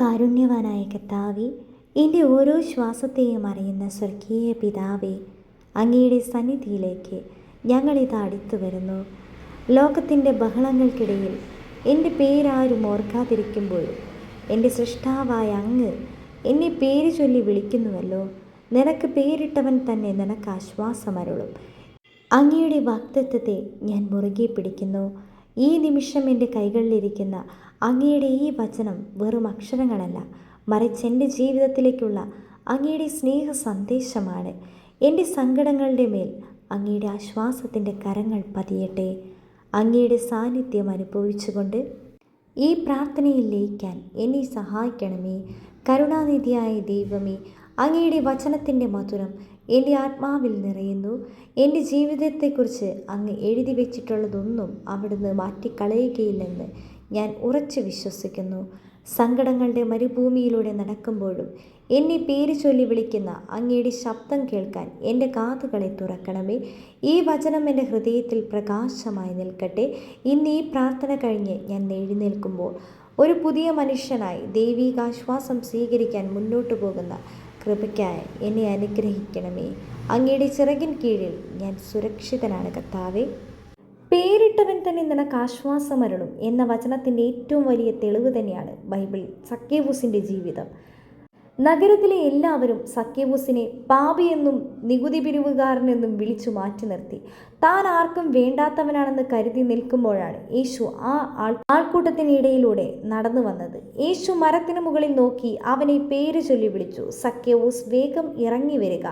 കാരുണ്യവാനായ കർത്താവെ എന്റെ ഓരോ ശ്വാസത്തെയും അറിയുന്ന സ്വർഗീയ പിതാവേ അങ്ങയുടെ സന്നിധിയിലേക്ക് ഞങ്ങളിത് അടുത്തു വരുന്നു. ലോകത്തിന്റെ ബഹളങ്ങൾക്കിടയിൽ എന്റെ പേരാരും ഓർക്കാതിരിക്കുമ്പോൾ എന്റെ സൃഷ്ടാവായ അങ്ങ് എന്നെ പേര് ചൊല്ലി വിളിക്കുന്നുവല്ലോ. നിനക്ക് പേരിട്ടവൻ തന്നെ നിനക്ക് ആശ്വാസമരുളും. അങ്ങയുടെ വാക്തത്വത്തെ ഞാൻ മുറുകെ പിടിക്കുന്നു. ഈ നിമിഷം എന്റെ കൈകളിലിരിക്കുന്ന അങ്ങയുടെ ഈ വചനം വെറും അക്ഷരങ്ങളല്ല മറിച്ച് എന്റെ ജീവിതത്തിലേക്കുള്ള അങ്ങയുടെ സ്നേഹ സന്ദേശമാണ് എന്റെ സങ്കടങ്ങളുടെ മേൽ അങ്ങയുടെ ആശ്വാസത്തിന്റെ കരങ്ങൾ പതിയട്ടെ. അങ്ങയുടെ സാന്നിധ്യം അനുഭവിച്ചുകൊണ്ട് ഈ പ്രാർത്ഥനയിൽ ലയിക്കാൻ എന്നെ സഹായിക്കണമേ. കരുണാനിധിയായ ദൈവമേ അങ്ങയുടെ വചനത്തിന്റെ മധുരം എന്റെ ആത്മാവിൽ നിറയുന്നു. എന്റെ ജീവിതത്തെക്കുറിച്ച് അങ്ങ് എഴുതി വെച്ചിട്ടുള്ളതൊന്നും അവിടുന്ന് മാറ്റിക്കളയുകയില്ലെന്ന് ഞാൻ ഉറച്ചു വിശ്വസിക്കുന്നു. സങ്കടങ്ങളുടെ മരുഭൂമിയിലൂടെ നടക്കുമ്പോഴും എന്നെ പേര് ചൊല്ലി വിളിക്കുന്ന അങ്ങയുടെ ശബ്ദം കേൾക്കാൻ എന്റെ കാതുകളെ തുറക്കണമേ. ഈ വചനം എന്റെ ഹൃദയത്തിൽ പ്രകാശമായി നിൽക്കട്ടെ. ഇന്ന് ഈ പ്രാർത്ഥന കഴിഞ്ഞ് ഞാൻ എഴുന്നേൽക്കുമ്പോൾ ഒരു പുതിയ മനുഷ്യനായി ദൈവികാശ്വാസം സ്വീകരിക്കാൻ മുന്നോട്ടു പോകുന്ന കൃപയ്ക്കായി എന്നെ അനുഗ്രഹിക്കണമേ. അങ്ങയുടെ ചിറകിൻ കീഴിൽ ഞാൻ സുരക്ഷിതനാണ് കർത്താവേ. പേരിട്ടവൻ തന്നെ നിനക്ക് ആശ്വാസമരണം എന്ന വചനത്തിന്റെ ഏറ്റവും വലിയ തെളിവ് തന്നെയാണ് ബൈബിൾ സക്കേബൂസിന്റെ ജീവിതം. നഗരത്തിലെ എല്ലാവരും സക്കേബൂസിനെ പാപിയെന്നും നികുതി പിരിവുകാരനെന്നും വിളിച്ചു മാറ്റി നിർത്തി. താൻ ആർക്കും വേണ്ടാത്തവനാണെന്ന് കരുതി നിൽക്കുമ്പോഴാണ് യേശു ആ ആൾ ആൾക്കൂട്ടത്തിനിടയിലൂടെ നടന്നു വന്നത്. യേശു മരത്തിന് മുകളിൽ നോക്കി അവനെ പേര് ചൊല്ലി വിളിച്ചു. സഖ്യവൂസ് വേഗം ഇറങ്ങി വരിക.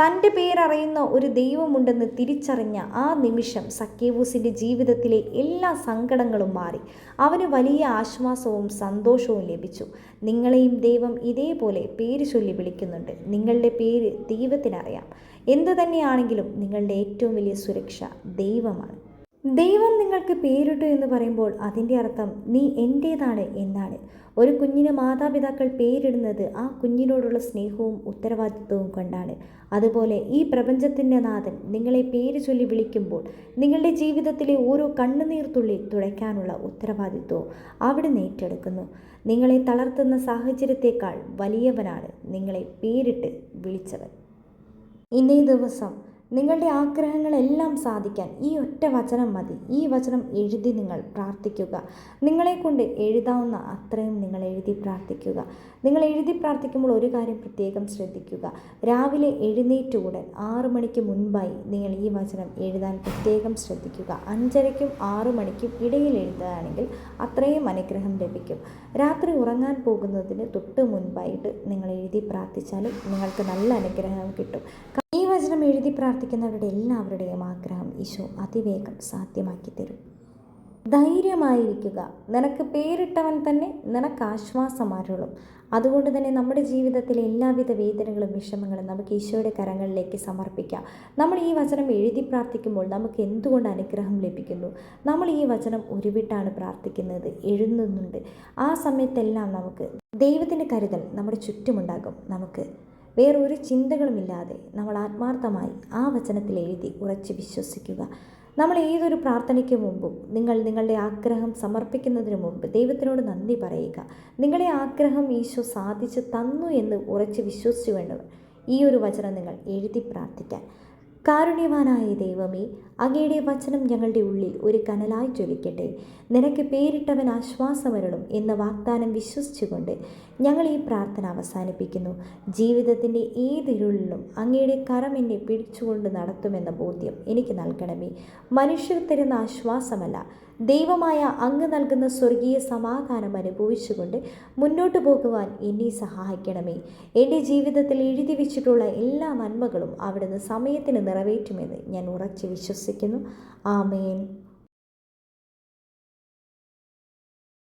തന്റെ പേരറിയുന്ന ഒരു ദൈവമുണ്ടെന്ന് തിരിച്ചറിഞ്ഞ ആ നിമിഷം സഖ്യവൂസിന്റെ ജീവിതത്തിലെ എല്ലാ സങ്കടങ്ങളും മാറി. അവന് വലിയ ആശ്വാസവും സന്തോഷവും ലഭിച്ചു. നിങ്ങളെയും ദൈവം ഇതേപോലെ പേര് ചൊല്ലി വിളിക്കുന്നുണ്ട്. നിങ്ങളുടെ പേര് ദൈവത്തിനറിയാം. എന്തു തന്നെയാണെങ്കിലും നിങ്ങളുടെ ഏറ്റവും വലിയ സുരക്ഷ ദൈവമാണ്. ദൈവം നിങ്ങൾക്ക് പേരിട്ടു എന്ന് പറയുമ്പോൾ അതിന്റെ അർത്ഥം നീ എന്റേതാണ് എന്നാണ്. ഒരു കുഞ്ഞിന് മാതാപിതാക്കൾ പേരിടുന്നത് ആ കുഞ്ഞിനോടുള്ള സ്നേഹവും ഉത്തരവാദിത്വവും കൊണ്ടാണ്. അതുപോലെ ഈ പ്രപഞ്ചത്തിന്റെ നാഥൻ നിങ്ങളെ പേര് ചൊല്ലി വിളിക്കുമ്പോൾ നിങ്ങളുടെ ജീവിതത്തിലെ ഓരോ കണ്ണുനീർത്തുള്ളി തുടയ്ക്കാനുള്ള ഉത്തരവാദിത്വവും അവിടെ ഏറ്റെടുക്കുന്നു. നിങ്ങളെ തളർത്തുന്ന സാഹചര്യത്തെക്കാൾ വലിയവനാണ് നിങ്ങളെ പേരിട്ട് വിളിച്ചവൻ. ഇന്നേ ദിവസം നിങ്ങളുടെ ആഗ്രഹങ്ങളെല്ലാം സാധിക്കാൻ ഈ ഒറ്റ വചനം മതി. ഈ വചനം എഴുതി നിങ്ങൾ പ്രാർത്ഥിക്കുക. നിങ്ങളെക്കൊണ്ട് എഴുതാവുന്ന അത്രയും നിങ്ങൾ എഴുതി പ്രാർത്ഥിക്കുക. നിങ്ങൾ എഴുതി പ്രാർത്ഥിക്കുമ്പോൾ ഒരു കാര്യം പ്രത്യേകം ശ്രദ്ധിക്കുക. രാവിലെ എഴുന്നേറ്റ ഉടൻ ആറ് മണിക്ക് മുൻപായി നിങ്ങൾ ഈ വചനം എഴുതാൻ പ്രത്യേകം ശ്രദ്ധിക്കുക. അഞ്ചരയ്ക്കും ആറു മണിക്കും ഇടയിൽ എഴുതുകയാണെങ്കിൽ അത്രയും അനുഗ്രഹം ലഭിക്കും. രാത്രി ഉറങ്ങാൻ പോകുന്നതിന് തൊട്ട് മുൻപായിട്ട് നിങ്ങൾ എഴുതി പ്രാർത്ഥിച്ചാലും നിങ്ങൾക്ക് നല്ല അനുഗ്രഹം കിട്ടും. വചനം എഴുതി പ്രാർത്ഥിക്കുന്നവരുടെ എല്ലാവരുടെയും ആഗ്രഹം ഈശോ അതിവേഗം സാധ്യമാക്കി തരും. ധൈര്യമായിരിക്കുക. നിനക്ക് പേരിട്ടവൻ തന്നെ നിനക്ക് ആശ്വാസമാരുളും. അതുകൊണ്ട് തന്നെ നമ്മുടെ ജീവിതത്തിലെ എല്ലാവിധ വേദനകളും വിഷമങ്ങളും നമുക്ക് ഈശോയുടെ കരങ്ങളിലേക്ക് സമർപ്പിക്കാം. നമ്മൾ ഈ വചനം എഴുതി പ്രാർത്ഥിക്കുമ്പോൾ നമുക്ക് എന്തുകൊണ്ട് അനുഗ്രഹം ലഭിക്കുന്നു? നമ്മൾ ഈ വചനം ഉരുവിട്ടാണ് പ്രാർത്ഥിക്കുന്നത് എഴുതുന്നുണ്ട്. ആ സമയത്തെല്ലാം നമുക്ക് ദൈവത്തിന്റെ കരുതൽ നമ്മുടെ ചുറ്റുമുണ്ടാകും. നമുക്ക് വേറൊരു ചിന്തകളുമില്ലാതെ നമ്മൾ ആത്മാർത്ഥമായി ആ വചനത്തിൽ എഴുതി ഉറച്ച് വിശ്വസിക്കുക. നമ്മൾ ഏതൊരു പ്രാർത്ഥനയ്ക്ക് മുമ്പും നിങ്ങൾ നിങ്ങളുടെ ആഗ്രഹം സമർപ്പിക്കുന്നതിന് മുമ്പ് ദൈവത്തിനോട് നന്ദി പറയുക. നിങ്ങളുടെ ആഗ്രഹം ഈശോ സാധിച്ച് തന്നു എന്ന് ഉറച്ച് വിശ്വസിച്ചു വേണ്ടവർ ഈ ഒരു വചനം നിങ്ങൾ എഴുതി പ്രാർത്ഥിക്കാൻ. കാരുണ്യവാനായ ദൈവമേ അങ്ങയുടെ വചനം ഞങ്ങളുടെ ഉള്ളിൽ ഒരു കനലായി ജ്വലിക്കട്ടെ. നിനക്ക് പേരിട്ടവൻ ആശ്വാസമരണം എന്ന വാഗ്ദാനം വിശ്വസിച്ചുകൊണ്ട് ഞങ്ങൾ ഈ പ്രാർത്ഥന അവസാനിപ്പിക്കുന്നു. ജീവിതത്തിന്റെ ഏതിരുളിലും അങ്ങയുടെ കരം എന്നെ പിടിച്ചുകൊണ്ട് നടത്തുമെന്ന ബോധ്യം എനിക്ക് നൽകണമേ. മനുഷ്യർ തരുന്ന ആശ്വാസമല്ല ദൈവമായ അങ്ങ് നൽകുന്ന സ്വർഗീയ സമാധാനം അനുഭവിച്ചുകൊണ്ട് മുന്നോട്ട് പോകുവാൻ എന്നെ സഹായിക്കണമേ. എന്റെ ജീവിതത്തിൽ എഴുതി വെച്ചിട്ടുള്ള എല്ലാ നന്മകളും അവിടുന്ന് സമയത്തിന് നിറവേറ്റുമെന്ന് ഞാൻ ഉറച്ചു വിശ്വസിക്കുന്നു. ആമേൻ.